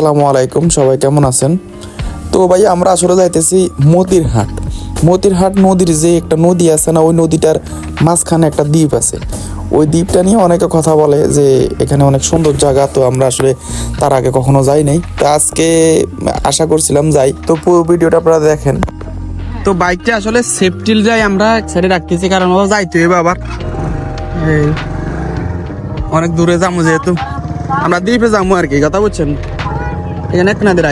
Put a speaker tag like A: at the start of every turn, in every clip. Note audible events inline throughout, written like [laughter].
A: আসসালামু আলাইকুম, সবাই কেমন আছেন? তো ভাই আমরা আসলে যাইতেছি মতির হাট মতির হাট নদীর যে একটা নদী আছে না, ওই নদীটার মাঝখানে একটা দ্বীপ আছে। ওই দ্বীপটা নিয়ে অনেকে কথা বলে যে এখানে অনেক সুন্দর জায়গা, তো আমরা আসলে তার আগে কখনো যাই নাই। তো আজকে আশা করছিলাম যাই। তো পুরো ভিডিওটা আপনারা দেখেন। তো বাইকটা আসলে সেফটিল যাই আমরা এক সাইডে রাখতেছি, কারণ ও যাইতে হবে আবার। অনেক দূরে যাব যেহেতু। আমরা দ্বীপে যাব আর কি, কথা বুঝছেন? এখানে এক নাদের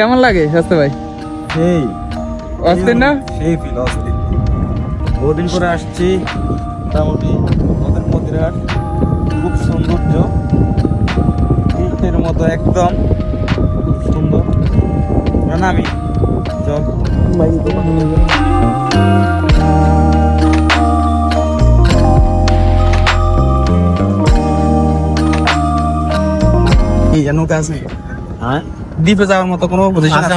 A: কেমন লাগে স্বাস্থ্য ভাই?
B: সেই।
A: অস্থির না?
B: সেই ফিল অস্থির। বহুদিন পরে আসছি মোটামুটি আমাদের মন্দিরহাট খুব সৌন্দর্য। তীর্থের মতো একদম খুব সুন্দর। না আমি? চল
A: এই নৌকা আছে
B: হ্যাঁ
A: দ্বীপে যাওয়ার মতো কোনো পজিশন আছে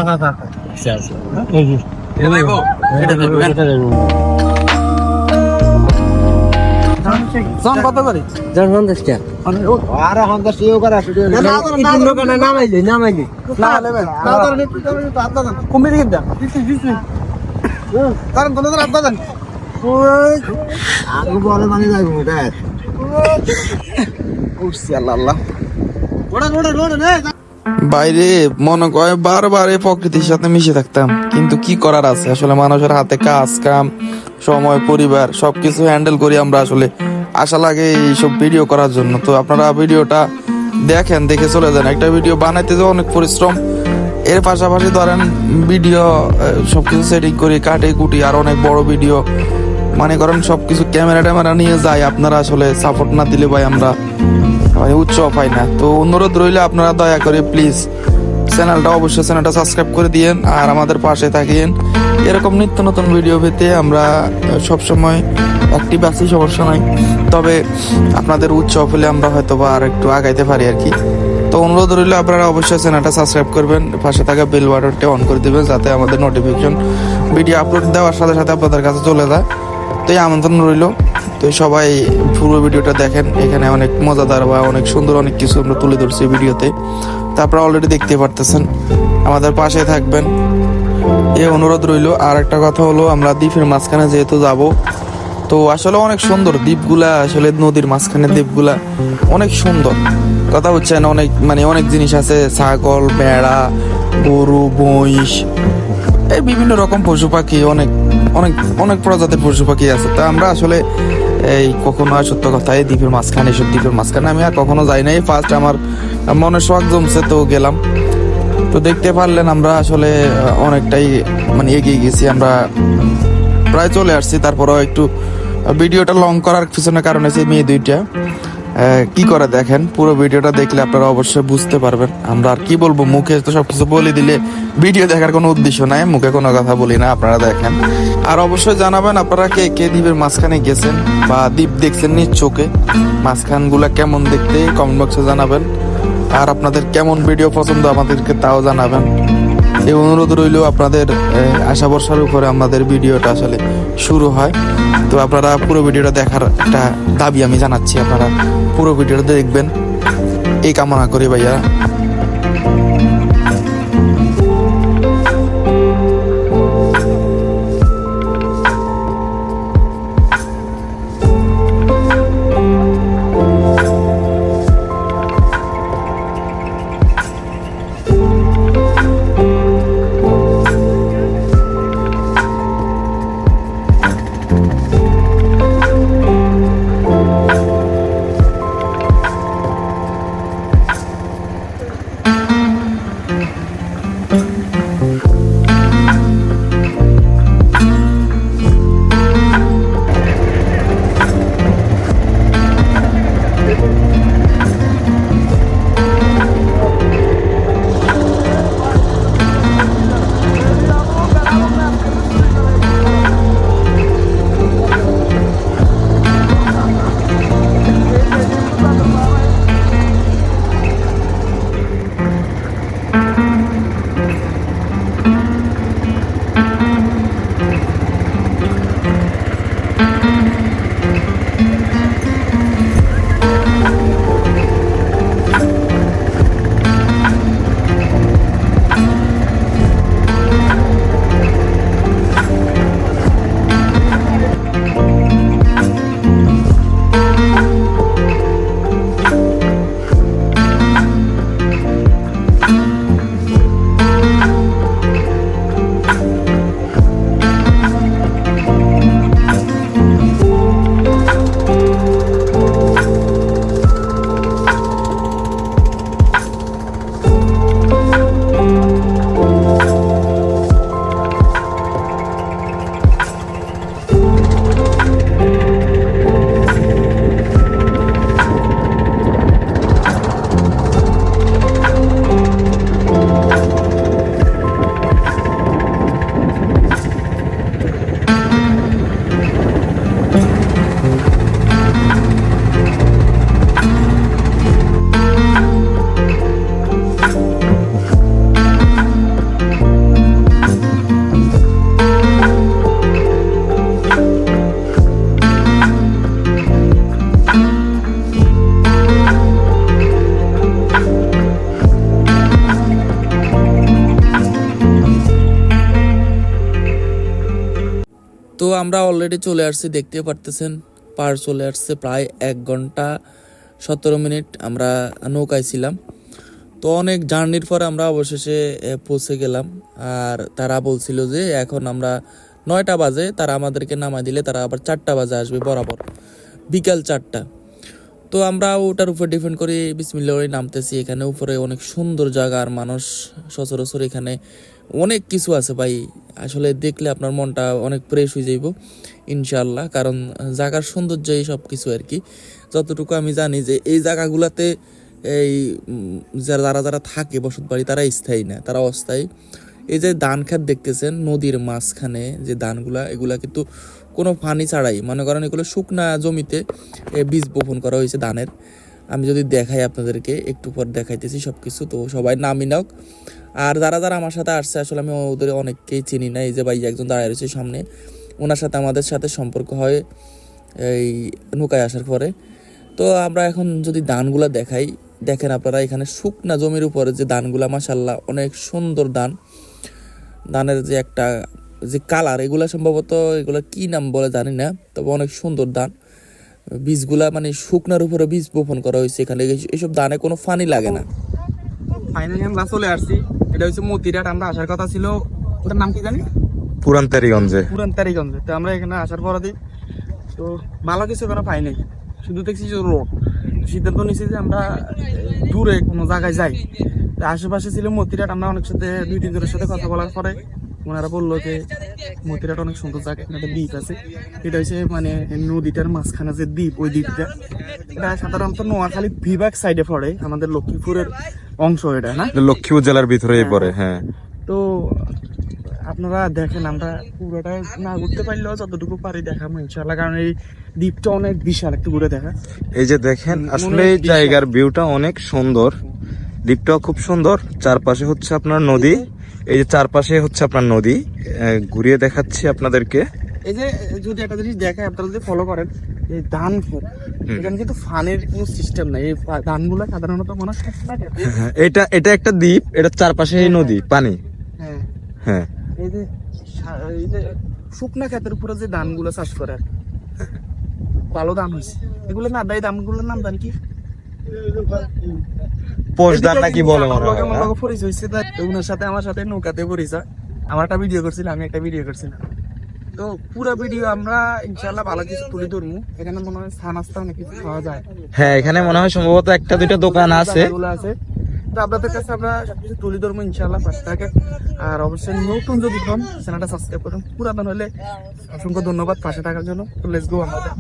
A: এটা দেখব? এটা দেখব, হ্যাঁ। জন কত করে
B: আর এখন তো সেও করা শুরু নামাইলি নামাইলি
A: না নেবেন কুমির কিনটা কারণ কোনো আপনার
B: আগে বলে মানে যাইব এটা
A: উঠছি আল্লাহ আল্লাহ বাইরে, মনে করে বারবার এই প্রকৃতির সাথে মিশে থাকতাম। কিন্তু কি করার আছে? আসলে মানুষের হাতে কাজ, কাম, সময়, পরিবার, সবকিছু হ্যান্ডেল করি আমরা আসলে। আশা লাগে এইসব ভিডিও করার জন্য। তো আপনারা ভিডিওটা দেখেন, দেখে চলে যান। একটা ভিডিও বানাইতে যে অনেক পরিশ্রম। এর পাশাপাশি ধরেন ভিডিও সবকিছু সেটিং করি, কাটে, কুটি, আর অনেক বড় ভিডিও মানে করেন, সবকিছু ক্যামেরা ট্যামেরা নিয়ে যাই, আপনারা আসলে সাপোর্ট না দিলে ভাই আমরা মানে উৎসাহ পাই না। তো অনুরোধ রইলে আপনারা দয়া করে প্লিজ চ্যানেলটা অবশ্যই চ্যানেলটা সাবস্ক্রাইব করে দিয়েন আর আমাদের পাশে থাকিয়েন এরকম নিত্য নতুন ভিডিও পেতে আমরা সবসময় অ্যাক্টিভ আছি সমস্যা নাই তবে আপনাদের উৎসাহ হলে আমরা হয়তো বা আর একটু আগাইতে পারি আর কি। তো অনুরোধ রইলে আপনারা অবশ্যই চ্যানেলটা সাবস্ক্রাইব করবেন, পাশে থাকা বেল বাটনটা অন করে দিবেন যাতে আমাদের নোটিফিকেশন ভিডিও আপলোড দেওয়ার সাথে সাথে আপনাদের কাছে চলে যায়। তো এই আমন্ত্রণ রইল। তো সবাই পুরো ভিডিওটা দেখেন, এখানে অনেক মজাদার বা অনেক সুন্দর অনেক কিছু আমরা তুলে ধরছি ভিডিওতে। তো আপনারা অলরেডি দেখতে পারতেছেন। আমাদের পাশে থাকবেন। এই অনুরোধ রইল। আর একটা কথা হলো, আমরা দ্বীপের মাঝখানে যেহেতু যাব, তো আসলে অনেক সুন্দর দ্বীপগুলা, আসলে নদীর মাঝখানে দ্বীপগুলা অনেক সুন্দর। কথা হচ্ছে না, অনেক মানে অনেক জিনিস আছে, ছাগল, ভেড়া, গরু, মহিষ, এই বিভিন্ন রকম পশু পাখি, অনেক অনেক অনেক প্রজাতির পশু পাখি আছে। তা আমরা আসলে এই কখনো আর সত্য কথা, এই দ্বীপের মাঝখানে এসব দ্বীপের মাঝখানে। আমি আর কখনো যাই নাই। ফার্স্ট আমার মনে শখ জমছে তো গেলাম। তো দেখতে পারলেন আমরা আসলে অনেকটাই মানে এগিয়ে গেছি। আমরা প্রায় চলে আসছি। তারপরেও একটু ভিডিওটা লং করার পিছনে কারণ হচ্ছে মেয়ে দুইটা। কি করে দেখেন? পুরো ভিডিওটা দেখলে আপনারা অবশ্যই বুঝতে পারবেন। আমরা আর কি বলব, মুখে তো সবকিছু বলে দিলে ভিডিও দেখার কোনো উদ্দেশ্য নাই, মুখে কোনো কথা বলি না, আপনারা দেখেন। আর অবশ্যই জানাবেন আপনারা কে কে দ্বীপের মাঝখানে গেছেন বা দ্বীপ দেখছেন নিজ চোখে। মাঝখানগুলা কেমন দেখতে কমেন্ট বক্সে জানাবেন। আর আপনাদের কেমন ভিডিও পছন্দ আমাদেরকে তাও জানাবেন। এই অনুরোধ রইল আপনাদের আশা ভরসার উপরে আমাদের ভিডিওটা আসলে। শুরু হয়। তো আপনারা পুরো ভিডিওটা দেখার একটা দাবি আমি জানাচ্ছি। আপনারা পুরো ভিডিওটা দেখবেন। এই কামনা করি ভাইয়া।
C: আমরা অলরেডি চলে আসছি দেখতে পারতেছেন, পার চলে আসছে প্রায় এক ঘণ্টা সতেরো মিনিট আমরা নৌকায় ছিলাম। তো অনেক জার্নির পরে আমরা অবশেষে পৌঁছে গেলাম। আর তারা বলছিল যে এখন আমরা নয়টা বাজে, তারা আমাদেরকে নামাই দিলে তারা আবার চারটা বাজে আসবে বরাবর। বিকাল চারটা। তো আমরা ওটার উপর ডিপেন্ড করে বিসমিল্লা করে নামতেছি এখানে। উপরে অনেক সুন্দর জায়গা আর মানুষ সচরাচর এখানে অনেক কিছু আছে ভাই। আসলে দেখলে আপনার মনটা অনেক ফ্রেশ হয়ে যাইব ইনশাল্লাহ কারণ জায়গার সৌন্দর্যই সব কিছু আর কি। যতটুকু আমি জানি যে এই জায়গাগুলোতে এই যারা যারা যারা থাকে বসত বাড়ি, তারা স্থায়ী না, তারা অস্থায়ী। এই যে ধান খাত দেখতেছেন, নদীর মাঝখানে যে ধানগুলা, এগুলা কিন্তু কোনো পানি ছাড়াই। মনে করেন এগুলো শুকনা জমিতে বীজ বপন করা হয়েছে ধানের। আমি যদি দেখাই আপনাদেরকে, একটু পর দেখাইতেছি সব কিছু তো সবাই নামি নাও আর যারা যারা আমার সাথে আসছে, আসলে আমি ওদের অনেককেই চিনি না। এই যে ভাই একজন দাঁড়ায় রয়েছে সামনে। ওনার সাথে আমাদের সাথে সম্পর্ক হয় এই নৌকায় আসার পরে। তো আমরা এখন যদি ধানগুলো দেখাই, দেখেন আপনারা এখানে শুকনা জমির উপরে যে ধানগুলা মাসাল্লাহ অনেক সুন্দর ধান। ধানের যে একটা যে কালার এগুলা সম্ভবত এগুলা কি নাম বলে জানি না তবে অনেক সুন্দর ধান। বীজগুলা মানে শুকনার উপরে বীজ বপন করা হয়েছে এখানে। এইসব ধানে কোনো ফানি লাগে না। ফাইনালি আমরা চলে আসছি। এটা হচ্ছে মতিরাট আমরা আসার কথা ছিল। ওটার নাম কি জানি?
B: পুরান তারিগঞ্জে
C: পুরান তারিগঞ্জে তো আমরা এখানে আসার পর দিই। তো ভালো কিছু এখানে পাই নাই শুধু দেখছি যে রোড। সিদ্ধান্ত নিয়েছি যে আমরা দূরে কোনো জায়গায় যাই। তো আশেপাশে ছিল মতিরাট আমরা অনেক সাথে দুই তিনজনের সাথে কথা বলার পরে ওনারা বলল যে মতিরাট অনেক সুন্দর জায়গা এখানে একটা দ্বীপ আছে। এটা হচ্ছে মানে নদীটার মাঝখানে যে দ্বীপ ওই দ্বীপটা। এটা সাধারণত নোয়াখালী বিভাগ সাইডে পড়ে আমাদের লক্ষ্মীপুরের অংশ এটা না?
B: লক্ষ্মীপুর জেলার ভিতরেই পড়ে হ্যাঁ।
C: তো আপনারা দেখেন আমরা পুরোটা না ঘুরতে পারলেও যতটুকু পারি দেখাবো ইনশাল্লাহ কারণ এই দ্বীপটা অনেক বিশাল একটু ঘুরে দেখা।
B: এই যে দেখেন আসলে এই জায়গার ভিউটা অনেক সুন্দর। দ্বীপটাও খুব সুন্দর। চারপাশে হচ্ছে আপনার নদী। এই যে চারপাশে হচ্ছে আপনার নদী ঘুরিয়ে দেখাচ্ছি আপনাদেরকে।
C: এই যে যদি একটা জিনিস দেখায় আপনারা যদি ফলো করেন এই ধান ক্ষেত এখানে কিন্তু ফানের কোনো সিস্টেম নাই। এই ধানগুলো সাধারণত মানুষ
B: হ্যাঁ, এটা এটা একটা দ্বীপ এটা চারপাশে এই নদী পানি।
C: হ্যাঁ।
B: হ্যাঁ।
C: এই যে এই যে শুকনা ক্ষেতের উপরে যে ধানগুলো চাষ করে ভালো ধান হয়েছে। এগুলো না দেয় দামগুলোর নাম জানি কি?
B: পোষদার নাকি বলে মনে হয়
C: আমার লগে পরিচয় হয়েছে তাই তো সাথে আমার সাথে নৌকাতে পরিচয়। আমার একটা ভিডিও করছিল আমি একটা ভিডিও করছিলাম। তো পুরো ভিডিও আমরা ইনশাল্লাহ ভালো কিছু তুলে ধরবো এখানে মনে হয় চা নাস্তা অনেক কিছু খাওয়া যায়।
B: হ্যাঁ এখানে মনে হয় সম্ভবত একটা দুইটা দোকান আছে।
C: আছে। তো আপনাদের কাছে আমরা সবকিছু তুলে ধরবো ইনশাল্লাহ পাঁচ টাকা আর অবশ্যই নতুন যদি হন চ্যানেলটা সাবস্ক্রাইব করুন। পুরাতন হলে অসংখ্য ধন্যবাদ পাশে থাকার জন্য। লেটস গো আমাদের।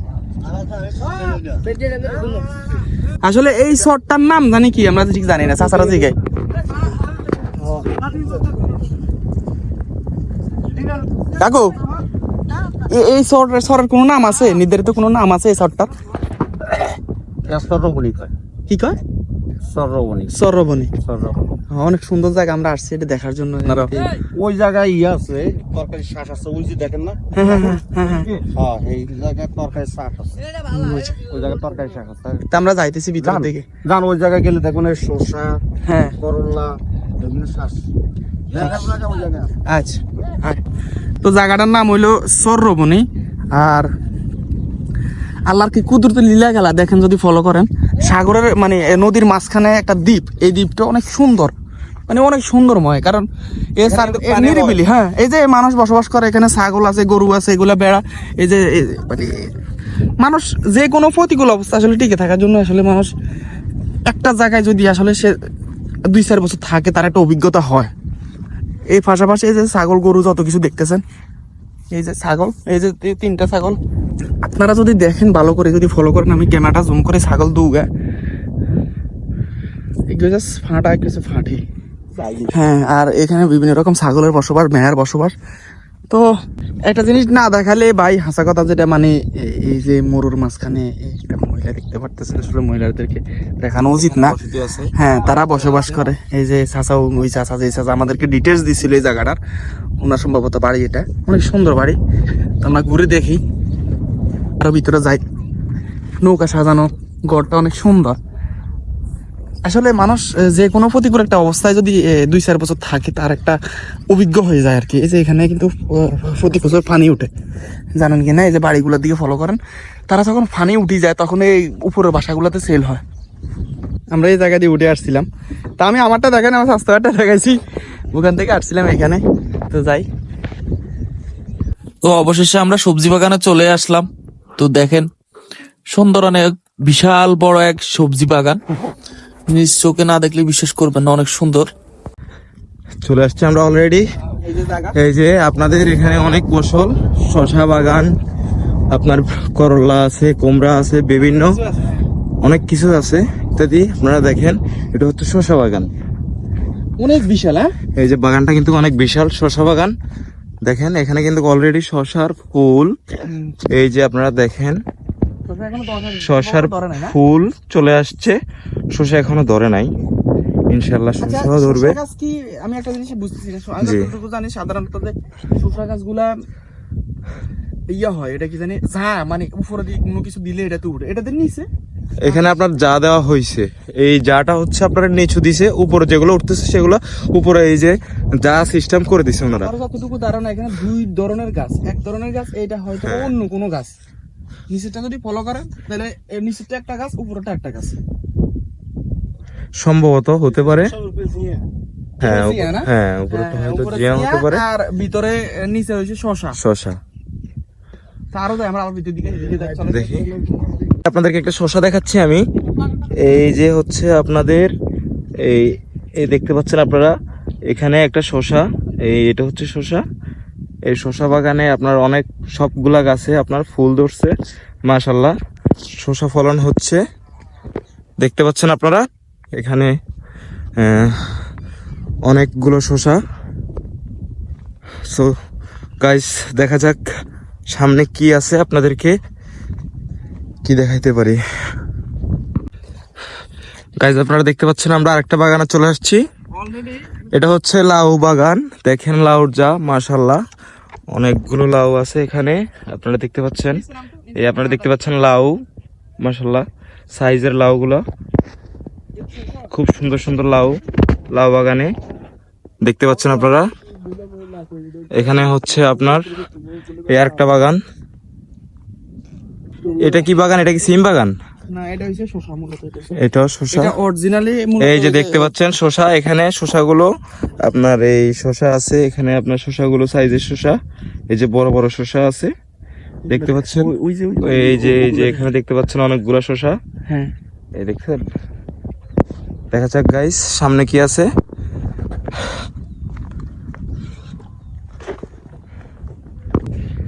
C: আসলে এই শর্টটার নাম জানি কি আমরা ঠিক জানি না চাচারা জিগাই। কাকু এই শর্টের শর্টের কোনো নাম আছে? নির্ধারিত কোনো নাম আছে এই শর্টটার
D: সর্বনি
C: কি কয়?
D: সর্বনি
C: সরবনি
D: সর্বনি
C: অনেক সুন্দর জায়গা আমরা আসছি এটা দেখার জন্য।
D: ওই জায়গায় ইয়ে আছে তরকারি শ্বাস আছে ওই যে দেখেন না?
C: হ্যাঁ হ্যাঁ হ্যাঁ, হ্যাঁ হ্যাঁ।
D: হ্যাঁ এই জায়গায় তরকারি শ্বাস আছে। ওই জায়গায় তরকারি শ্বাস আছে।
C: তা আমরা যাইতেছি ভিতর। দিকে।
D: জান ওই জায়গায় গেলে দেখবেন শসা
C: হ্যাঁ।
D: করলা এগুলো শ্বাস
C: আচ্ছা। আচ্ছা। তো জায়গাটার নাম হইল সরবনি আর আল্লাহর কি কুদরতে লীলা খেলা দেখেন যদি ফলো করেন। সাগরের মানে নদীর মাঝখানে একটা দ্বীপ এই দ্বীপটা অনেক সুন্দর। মানে অনেক সুন্দরময় কারণ এ নিরিবিলি হ্যাঁ এই যে মানুষ বসবাস করে এখানে ছাগল আছে গরু আছে এগুলা বেড়া এই যে মানে মানুষ যে কোনো প্রতিকূল অবস্থা আসলে টিকে থাকার জন্য আসলে মানুষ একটা জায়গায় যদি আসলে সে দুই চার বছর থাকে তার একটা অভিজ্ঞতা হয়। এই পাশাপাশি এই যে ছাগল গরু যত কিছু দেখতেছেন এই যে ছাগল এই যে তিনটা ছাগল আপনারা যদি দেখেন ভালো করে যদি ফলো করেন আমি ক্যামেরাটা জুম করে ছাগল দুগা। ফাঁটা ফাঁটি। হ্যাঁ আর এখানে বিভিন্ন রকম ছাগলের বসবাস ভেড়ার বসবাস। তো একটা জিনিস না দেখালে ভাই হাসা কথা যেটা মানে এই যে মরুর মাঝখানে একটা মহিলা দেখতে পারতেছে আসলে মহিলাদেরকে দেখানো উচিত না। হ্যাঁ তারা বসবাস করে। এই যে চাচা ওই চাচা যে চাচা আমাদেরকে ডিটেলস দিছিল এই জায়গাটার ওনার সম্ভবত বাড়ি এটা। অনেক সুন্দর বাড়ি। তো আমরা ঘুরে দেখি। আরও ভিতরে যাই। নৌকা সাজানো ঘরটা অনেক সুন্দর। আসলে মানুষ যে কোনো প্রতিকূল একটা অবস্থায় যদি দুই চার বছর থাকে, তার একটা অভিজ্ঞ হয়ে যায় আর কি। এই যে এখানে কিন্তু প্রতি বছর পানি উঠে। জানেন কি না? এই যে বাড়িগুলোর দিকে ফলো করেন, তারা যখন পানি উঠে যায়, তখন এই উপরের বাসাগুলোতে সেল হয়। আমরা এই জায়গা দিয়ে উঠে আসছিলাম। তা আমি আমারটা দেখেন, আমার স্বাস্থ্যটা দেখাইছি। ওখান থেকে আসছিলাম এখানে। তো যাই।
E: তো অবশেষে আমরা সবজি বাগানে চলে আসলাম। তো দেখেন সুন্দর অনেক বিশাল বড় এক সবজি বাগান। নিজ চোখে না দেখলে বিশ্বাস করবেন না অনেক সুন্দর।
B: চলে আসছি আমরা অলরেডি
C: এই যে জায়গা
B: এই যে আপনাদের এখানে অনেক ফসল শশা বাগান আপনার করলা আছে কুমড়া আছে বিভিন্ন অনেক কিছু আছে ইত্যাদি। আপনারা দেখেন এটা হচ্ছে শশা বাগান।
C: অনেক বিশাল হ্যাঁ?
B: এই যে বাগানটা কিন্তু অনেক বিশাল শশা বাগান। দেখেন এখানে কিন্তু অলরেডি শশার ফুল। এই যে আপনারা দেখেন শশার ফুল চলে আসছে। শশা এখনও ধরে নাই। ইনশাল্লাহ শশাও ধরবে।
C: কি আমি একটা জিনিস বুঝতেছি না আমি যতটুকু জানি সাধারণত যে শসা গাছগুলা ইয়া হয় এটা কি জানি যা মানে উপরে দিয়ে কোনো কিছু দিলে এটা তো উঠে। এটা দিয়ে নিচে?
B: এখানে আপনার যা দেওয়া হয়েছে এই যাটা হচ্ছে আপনার নিচু দিছে উপরে যেগুলো উঠতেছে সেগুলো উপরে এই যে যা সিস্টেম করে দিছে ওনারা।
C: যতটুকু ধারণা এখানে দুই ধরনের গাছ। এক ধরনের গাছ এটা হয়তো
B: হ্যাঁ।
C: অন্য কোনো গাছ। নিচেরটা যদি ফলো করেন তাহলে এর নিচেরটা একটা গাছ উপরেটা একটা গাছ।
B: সম্ভবত হতে পারে। হ্যাঁ? হ্যাঁ
C: হ্যাঁ,
B: হয়তো জিয়া
C: জিয়া
B: হতে পারে।
C: আর ভিতরে নিচে হয়েছে শশা।
B: শশা।
C: তা আরও আমরা আবার ভিতর দিকে দিকে যাই, চলো।
B: দেখি। আপনাদেরকে একটা শশা দেখাচ্ছি আমি। এই যে হচ্ছে আপনাদের এই এই দেখতে পাচ্ছেন আপনারা এখানে একটা শশা এই এটা হচ্ছে শশা। এই শশা বাগানে আপনার অনেক সবগুলা গাছে আপনার ফুল ধরছে মাশাল্লাহ শশা ফলন হচ্ছে দেখতে পাচ্ছেন আপনারা এখানে অনেকগুলো শশা সো গাইস দেখা যাক সামনে কি আছে আপনাদেরকে কি দেখাইতে পারি। গাইজ আপনারা দেখতে পাচ্ছেন আমরা আরেকটা বাগানে চলে আসছি। এটা হচ্ছে লাউ বাগান দেখেন লাউর যা মাশাল্লাহ অনেকগুলো লাউ আছে এখানে। আপনারা দেখতে পাচ্ছেন? এই আপনারা দেখতে পাচ্ছেন লাউ মাশাল্লাহ সাইজের লাউগুলো। খুব সুন্দর সুন্দর লাউ লাউ বাগানে। দেখতে পাচ্ছেন আপনারা? এখানে হচ্ছে আপনার এই আরেকটা বাগান। এটা কি বাগান? এটা কি সিম বাগান?
C: না এটা হচ্ছে শশা মূলত
B: এটাও শসা।
C: এটা অরিজিনালি
B: এই যে দেখতে পাচ্ছেন শসা এখানে শসাগুলো আপনার এই শসা আছে এখানে আপনার শসাগুলো সাইজের শসা এই যে বড় বড় শসা আছে দেখতে পাচ্ছেন? এই যে এই যে এখানে দেখতে পাচ্ছেন অনেকগুলো শসা।
C: হ্যাঁ।
B: এই দেখছেন? দেখা যাক গাইস সামনে কি আছে।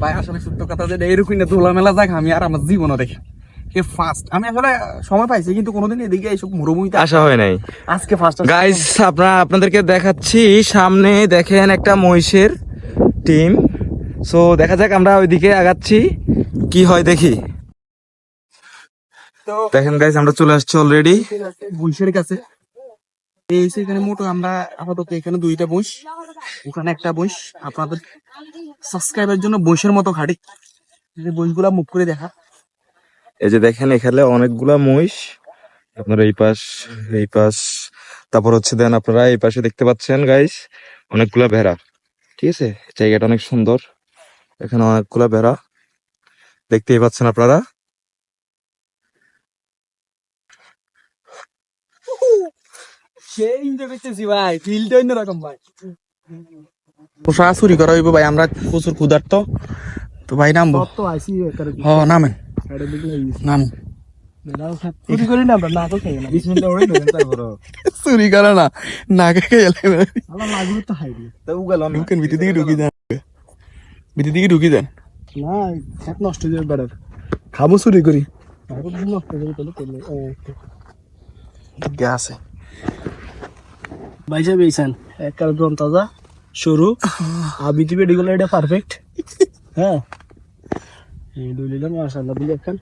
C: ভাই আসলে সত্য কথা যে এইরকম না দোলা মেলা যাক আমি আর আমার জীবনও দেখি এ ফার্স্ট আমি আসলে সময় পাইছি কিন্তু কোনোদিন এদিকে এইসব মরুভূমিতে
B: আসা হয় নাই।
C: আজকে ফার্স্ট
B: গাইস আপনারা আপনাদেরকে দেখাচ্ছি সামনে দেখেন একটা মহিষের টিম সো দেখা যাক আমরা ওইদিকে আগাচ্ছি কি হয় দেখি। দেখেন গাইস আমরা চলে আসছি অলরেডি
C: বৈশের কাছে। এই এখানে মোটো আমরা আপাতত এখানে দুইটা বইস ওখানে একটা বইস আপনাদের সাবস্ক্রাইবের জন্য বইসের মতো খাটি। এই বইগুলা মুখ করে দেখা।
B: এই যে দেখেন এখানে অনেকগুলা মহিষ। আপনারা এই পাশ এই পাশ। তারপর হচ্ছে দেন আপনারা এই পাশে দেখতে পাচ্ছেন গাইস অনেকগুলা ভেড়া। ঠিক আছে? জায়গাটা অনেক সুন্দর। এখানে অনেকগুলা ভেড়া। দেখতেই পাচ্ছেন আপনারা?
C: পোষা চুরি করা হইব ভাই আমরা প্রচুর ক্ষুধার্ত। তো ভাই নামবো? নামেন নামো। [laughs]
D: চুরি করি না আমরা না তো খাই না। বিশ মিনিট ওরে নেবেন তারপর
C: চুরি করে না না খেয়ে গেলে
D: আল্লাহ লাগল তো খাই দিই
C: ঢুকেন ভিতর দিকে ঢুকি যান। ভিতর দিকে ঢুকি যান।
D: না খেত নষ্ট হয়ে যাবে বেড়ার খাব চুরি করি ভাইসা সরু আবি দিবে এটা পারফেক্ট হ্যাঁ? এই দুলিলাম মাশাআল্লাহ দিলে একখান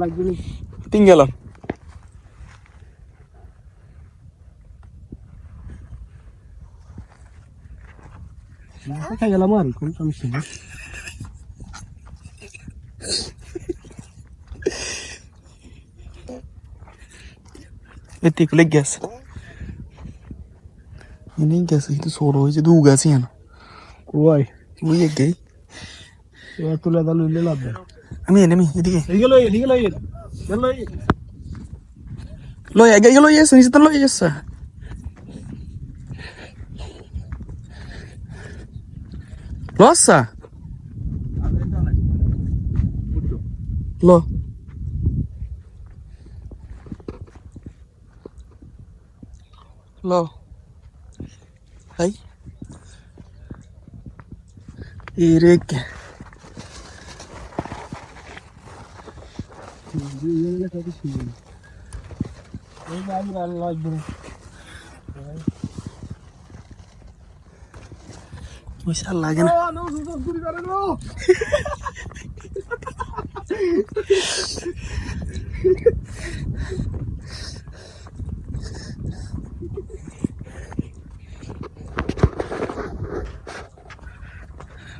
D: লাগবে নি
C: তিন গেল
D: খাই গেলাম আর কোন সমস্যা নেই
C: এতে কুলে গেছে এনে গেছে কিন্তু সরো হয়েছে দু গেছে না
D: কই
C: ওই এগে
D: এবার তুলে দা লইলে লাভ নেই।
C: আমি এনে আমি এদিকে।
D: এদিকে লই এদিকে লই লই।
C: লই আগে লই এসে নিচে লই এসে। লসা? লো। লো। হাই। এরেক পয়সা লাগে না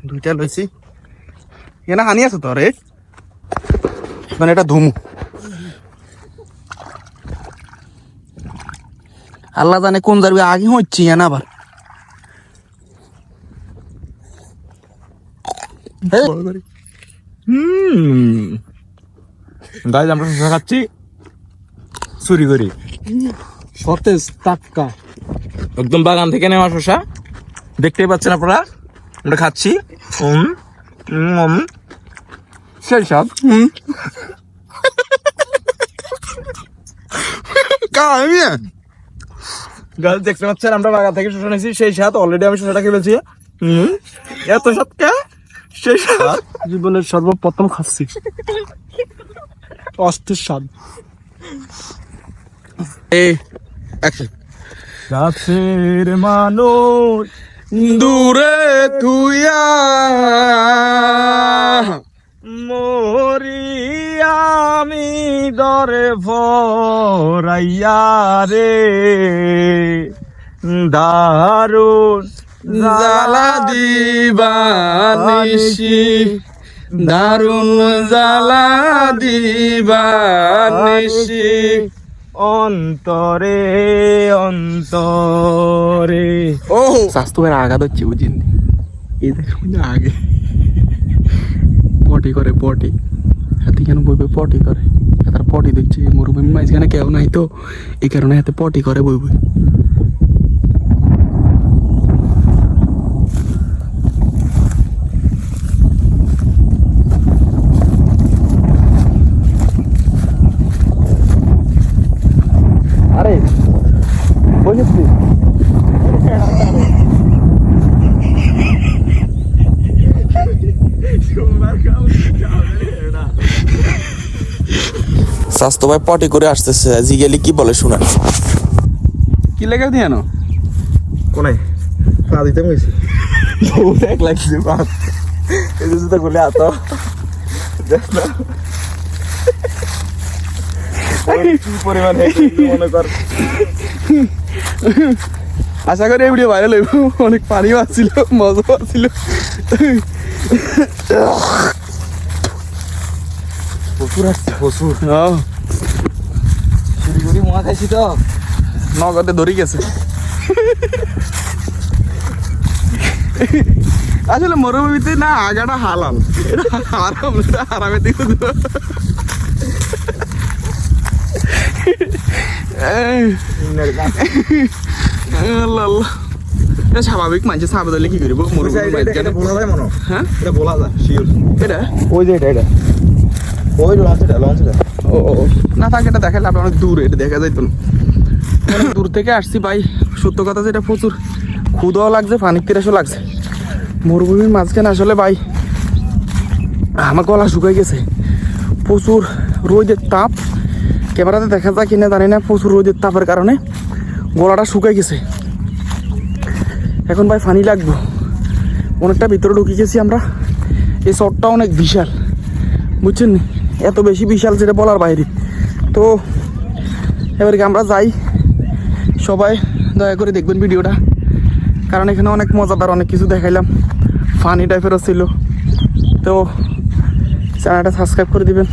C: দুইটা লইছি এনা হানি আছে তো রে মানে এটা ধুমু। আল্লাহ জানে কোন যারবি আগে হচ্ছে না আবার।
B: গাইজ আমরা শশা খাচ্ছি। চুরি করি।
D: সতেজ টাটকা।
B: একদম বাগান থেকে নেওয়া শশা দেখতেই পাচ্ছেন আপনারা। আমরা খাচ্ছি। সেই সব? গাছ দেখতে পাচ্ছেন আমরা বাগান থেকে শশা নিয়েছি সেই সাথ অলরেডি আমি শশাটা খেয়েছি হুম। এত সাত সেই সাথ
D: জীবনের সর্বপ্রথম খাচ্ছি। অস্থির স্বাদ।
B: গাছের মানুষ
C: দূরে তুইয়া
B: মরি আমি দরে ভরাইয়া রে। দারুণ
C: জালা দিবানিসি দারুণ জালা দিবানিসি
B: অন্তরে অন্তরে।
C: ও স্বাস্থ্যের আঘাত হচ্ছে, বুঝিনি? দেখুন আগে। পটি করে, পটি। হাতি কেন বইবে? পটি করে। তার পটি দিচ্ছে মরুভূমি মাঝখানে কেউ নাই তো, এই কারণে হাতে পটি করে বইবে।
E: স্বাস্থ্য ভাই পটি করে আসতেছে। জিগেলি কি বলে শোনা
C: কি লেগে দিয়ে না
B: কোনায়? পা দিতে গেছি দেখ লাগছে পা এই যে জুতা খুলে আতো। দেখ না। পরিমাণ মনে কর।
C: আশা করি এই ভিডিও ভাইরাল হইব। অনেক পানিও আসছিল মজাও আসছিল
B: প্রচুর আসছে প্রচুর।
C: ও,
B: মহা খাইছি তো।
C: নগদে ধরে গেছে। আসলে মরুভূমিতে না আগাটা হালাল। এটা হারাম এটা হারামের দিকে স্বাভাবিক মানুষ হলে কি করব? মরুভূমি মাঝখানে।
B: বলা যায় মনে
C: হ্যাঁ।
B: এটা বলা যায় শিওর
C: এটা?
B: ওই যে এটা এটা। ওই লঞ্চটা লঞ্চটা
C: ও ও। না থাকে এটা দেখালে আপনি অনেক দূরে, এটা দেখা যাইতো অনেক দূর থেকে আসছি ভাই, সত্য কথা যেটা প্রচুর। ক্ষুদাও লাগছে পানির তিরাসও লাগছে। মরুভূমির মাঝখানে আসলে ভাই, আমার গলা শুকাই গেছে। প্রচুর রোদের তাপ। ক্যামেরাতে দেখা যায় কিনা জানি না, প্রচুর রোদের তাপের কারণে গলাটা শুকাই গেছে। এখন ভাই ফানি লাগবো। অনেকটা ভিতরে ঢুকে গেছি আমরা। এই শটটা অনেক বিশাল। বুঝছেন নি? এত বেশি বিশাল যেটা বলার বাইরে। তো, এবারে কি আমরা যাই? সবাই দয়া করে দেখবেন ভিডিওটা। কারণ এখানে অনেক মজাদার অনেক কিছু দেখাইলাম। ফানি টাইপেরও ছিল। তো চ্যানেলটা সাবস্ক্রাইব করে দিবেন।